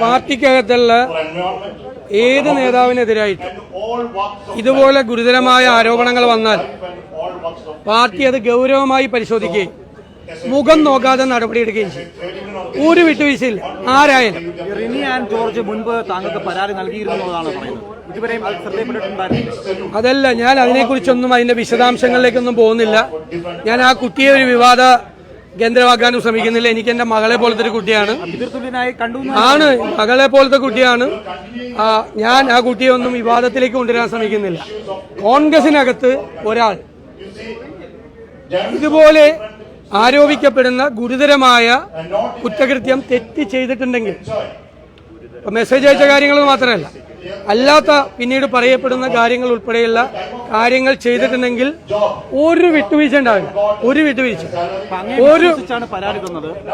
പാർട്ടിക്കകത്തുള്ള ഏത് നേതാവിനെതിരായിട്ട് ഇതുപോലെ ഗുരുതരമായ ആരോപണങ്ങൾ വന്നാൽ പാർട്ടി അത് ഗൗരവമായി പരിശോധിക്കുകയും മുഖം നോക്കാതെ നടപടിയെടുക്കുകയും ചെയ്യും. ഒരു വിട്ടുവീഴ്ചയില്ല. ആരായാലും. റിനി ആൻഡ് ജോർജ് മുൻപ് താങ്കൾക്ക് പരാതി നൽകിയിരുന്നതാണ് അതല്ല ഞാൻ അതിനെക്കുറിച്ചൊന്നും അതിന്റെ വിശദാംശങ്ങളിലേക്കൊന്നും പോകുന്നില്ല. ഞാൻ ആ കുട്ടിയെ ഒരു വിവാദ കേന്ദ്രമാക്കാനും ശ്രമിക്കുന്നില്ല. എനിക്ക് എന്റെ മകളെ പോലത്തെ ഒരു കുട്ടിയാണ്. ആണ്. മകളെ പോലത്തെ കുട്ടിയാണ്. ഞാൻ ആ കുട്ടിയെ ഒന്നും വിവാദത്തിലേക്ക് കൊണ്ടുവരാൻ ശ്രമിക്കുന്നില്ല. കോൺഗ്രസിനകത്ത് ഒരാൾ ഇതുപോലെ ആരോപിക്കപ്പെടുന്ന ഗുരുതരമായ കുറ്റകൃത്യം തെറ്റ് ചെയ്തിട്ടുണ്ടെങ്കിൽ മെസ്സേജ് അയച്ച കാര്യങ്ങൾ മാത്രമല്ല. അല്ലാത്ത പിന്നീട് പറയപ്പെടുന്ന കാര്യങ്ങൾ ഉൾപ്പെടെയുള്ള കാര്യങ്ങൾ ചെയ്തിട്ടുണ്ടെങ്കിൽ ഒരു വിട്ടുവീഴ്ച ഉണ്ടാവില്ല. ഒരു വിട്ടുവീഴ്ച. ഒരു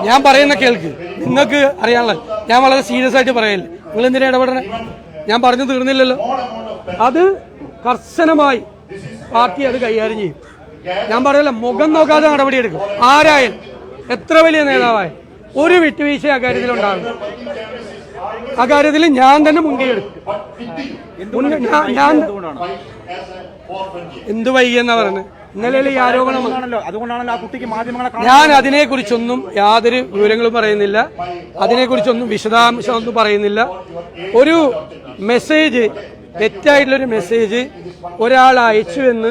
ഞാൻ പറയുന്ന കേൾക്ക്. നിങ്ങൾക്ക് അറിയാനുള്ള ഞാൻ വളരെ സീരിയസ് ആയിട്ട് പറയല്ലേ നിങ്ങൾ എന്തിനാ ഇടപെടണേ? ഞാൻ പറഞ്ഞു തീർന്നില്ലല്ലോ. അത് കർശനമായി പാർട്ടി അത് കൈകാര്യം ചെയ്യും. ഞാൻ പറയല്ല മുഖം നോക്കാതെ നടപടിയെടുക്കും ആരായാലും? എത്ര വലിയ നേതാവായാലും? ഒരു വിട്ടുവീഴ്ച അക്കാര്യത്തിൽ ഉണ്ടാകും അക്കാര്യത്തിൽ ഞാൻ തന്നെ മുൻകൈ എടുക്കും ഞാൻ- എന്ത് വൈകിയെന്നാ പറഞ്ഞത് ഇന്നലെ ഈ ആരോപണം വന്നു. അതുകൊണ്ടാണല്ലോ ആ കുട്ടിക്ക് മാധ്യമങ്ങളെ ഞാൻ അതിനെക്കുറിച്ചൊന്നും യാതൊരു വിവരങ്ങളും പറയുന്നില്ല. അതിനെക്കുറിച്ചൊന്നും വിശദാംശമൊന്നും പറയുന്നില്ല. ഒരു മെസ്സേജ് തെറ്റായിട്ടുള്ളൊരു മെസ്സേജ് ഒരാൾ അയച്ചു എന്ന്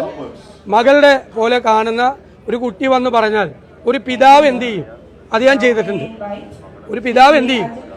മകളുടെ പോലെ കാണുന്ന ഒരു കുട്ടി വന്ന് പറഞ്ഞാൽ ഒരു പിതാവ് എന്ത് ചെയ്യും? അത് ഞാൻ ചെയ്തിട്ടുണ്ട്. ഒരു പിതാവ് എന്ത് ചെയ്യും?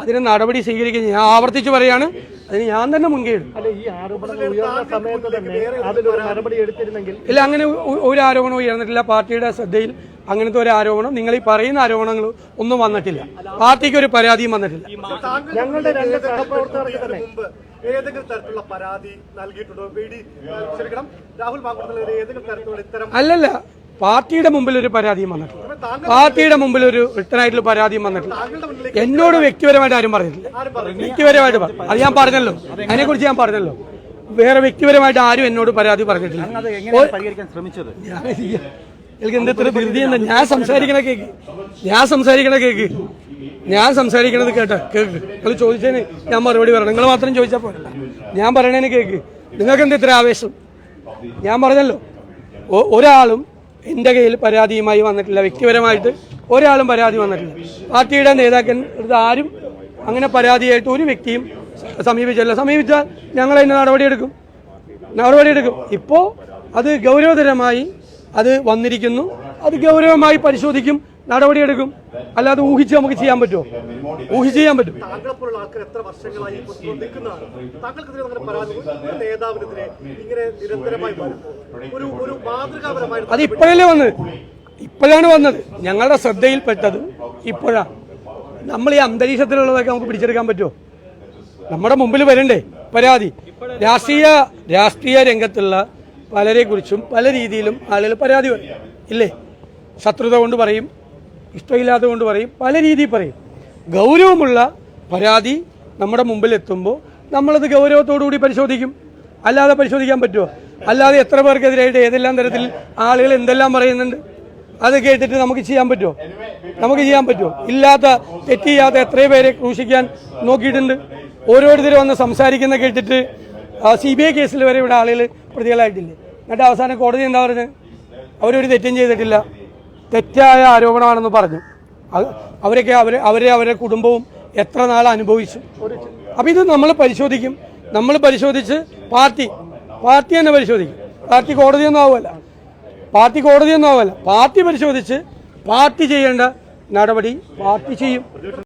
അതിന് നടപടി സ്വീകരിക്കുക ഞാൻ ആവർത്തിച്ചു പറയാണ്. അതിന് ഞാൻ തന്നെ മുൻകൈ എടുക്കും. ഇല്ല അങ്ങനെ ഒരു ആരോപണം ഉയർന്നിട്ടില്ല. പാർട്ടിയുടെ ശ്രദ്ധയിൽ അങ്ങനത്തെ ഒരു ആരോപണം നിങ്ങൾ ഈ പറയുന്ന ആരോപണങ്ങൾ ഒന്നും വന്നിട്ടില്ല. പാർട്ടിക്ക് ഒരു പരാതിയും വന്നിട്ടില്ല. ഞങ്ങളുടെ രണ്ട് സഹപ്രവർത്തകർക്ക് തന്നെ ഏതെങ്കിലും തരത്തിലുള്ള പരാതി നൽകിയിട്ടുണ്ടോ? വി ക്ഷമിക്കണം. രാഹുൽ ഏതെങ്കിലും തരത്തിലുള്ള ഇത്തരം അല്ലല്ല പാർട്ടിയുടെ മുമ്പിൽ ഒരു പരാതിയും വന്നിട്ടില്ല. പാർട്ടിയുടെ മുമ്പിൽ ഒരു റിട്ടനായിട്ടുള്ള പരാതിയും വന്നിട്ടില്ല. എന്നോട് വ്യക്തിപരമായിട്ട് ആരും പറഞ്ഞിട്ടില്ല. വ്യക്തിപരമായിട്ട് പറഞ്ഞു അത് ഞാൻ പറഞ്ഞല്ലോ. അതിനെക്കുറിച്ച് ഞാൻ പറഞ്ഞല്ലോ. വേറെ വ്യക്തിപരമായിട്ട് ആരും എന്നോട് പരാതി പറഞ്ഞിട്ടില്ല. എനിക്ക് എന്ത് ഇത്ര ധൃതി എന്താ ഞാൻ സംസാരിക്കണ കേക്ക്. ഞാൻ സംസാരിക്കണ കേക്ക്. ഞാൻ സംസാരിക്കണത് കേട്ട കേക്ക്. നിങ്ങൾ ചോദിച്ചതിന് ഞാൻ മറുപടി പറയണം. നിങ്ങൾ മാത്രം ചോദിച്ചാൽ പോരല്ല ഞാൻ പറയണേന് കേക്ക്. നിങ്ങൾക്ക് എന്താ ഇത്ര ആവേശം? ഞാൻ പറഞ്ഞല്ലോ. ഒരാളും എന്റെ കയ്യിൽ പരാതിയുമായി വന്നിട്ടില്ല. വ്യക്തിപരമായിട്ട് ഒരാളും പരാതി വന്നിട്ടില്ല. പാർട്ടിയുടെ നേതാക്കൻ അടുത്ത് ആരും അങ്ങനെ പരാതിയായിട്ട് ഒരു വ്യക്തിയും സമീപിച്ചല്ല സമീപിച്ചാൽ ഞങ്ങൾ അതിന് നടപടിയെടുക്കും. നടപടിയെടുക്കും. ഇപ്പോൾ അത് ഗൗരവതരമായി അത് വന്നിരിക്കുന്നു. അത് ഗൗരവമായി പരിശോധിക്കും നടപടിയെടുക്കും. അല്ലാതെ ഊഹിച്ച് നമുക്ക് ചെയ്യാൻ പറ്റുമോ? ഊഹിച്ച് ചെയ്യാൻ പറ്റും. ഒരു ഒരു അത് ഇപ്പോഴല്ലേ വന്നത്? ഇപ്പോഴാണ് വന്നത്. ഞങ്ങളുടെ ശ്രദ്ധയിൽപ്പെട്ടത് ഇപ്പോഴാണ് നമ്മൾ ഈ അന്തരീക്ഷത്തിലുള്ളതൊക്കെ നമുക്ക് പിടിച്ചെടുക്കാൻ പറ്റുമോ? നമ്മുടെ മുമ്പിൽ വരണ്ടേ? പരാതി. രാഷ്ട്രീയ രാഷ്ട്രീയ രംഗത്തുള്ള പലരെ കുറിച്ചും പല രീതിയിലും ആളുകൾ പരാതി പറയും. ഇല്ലേ? ശത്രുത കൊണ്ട് പറയും ഇഷ്ടമില്ലാത്ത കൊണ്ട് പറയും പല രീതിയിൽ പറയും. ഗൗരവമുള്ള പരാതി നമ്മുടെ മുമ്പിൽ എത്തുമ്പോൾ നമ്മളത് ഗൗരവത്തോടു കൂടി പരിശോധിക്കും. അല്ലാതെ പരിശോധിക്കാൻ പറ്റുമോ? അല്ലാതെ എത്ര പേർക്കെതിരായിട്ട് ഏതെല്ലാം തരത്തിൽ ആളുകൾ എന്തെല്ലാം പറയുന്നുണ്ട്? അത് കേട്ടിട്ട് നമുക്ക് ചെയ്യാൻ പറ്റുമോ? നമുക്ക് ചെയ്യാൻ പറ്റുമോ? ഇല്ലാത്ത തെറ്റ് ചെയ്യാത്ത എത്രയോ പേരെ ക്രൂശിക്കാൻ നോക്കിയിട്ടുണ്ട്. ഓരോരുത്തരും വന്ന് സംസാരിക്കുന്ന കേട്ടിട്ട് സി ബി ഐ കേസിൽ വരെ ഇവിടെ ആളുകൾ പ്രതികളായിട്ടില്ലേ? എന്നിട്ട് അവസാനം കോടതി എന്താ പറഞ്ഞത്? അവരൊരു തെറ്റും ചെയ്തിട്ടില്ല. തെറ്റായ ആരോപണമാണെന്ന് പറഞ്ഞു. അവരൊക്കെ അവർ അവരെ അവരുടെ കുടുംബവും എത്ര നാൾ അനുഭവിച്ചു. അപ്പം ഇത് നമ്മൾ പരിശോധിക്കും. നമ്മൾ പരിശോധിച്ച് പാർട്ടി പാർട്ടി തന്നെ പരിശോധിക്കും. പാർട്ടി കോടതിയൊന്നും ആവുമല്ല പാർട്ടി കോടതിയൊന്നും ആവുമല്ല പാർട്ടി പരിശോധിച്ച് പാർട്ടി ചെയ്യേണ്ട നടപടി പാർട്ടി ചെയ്യും.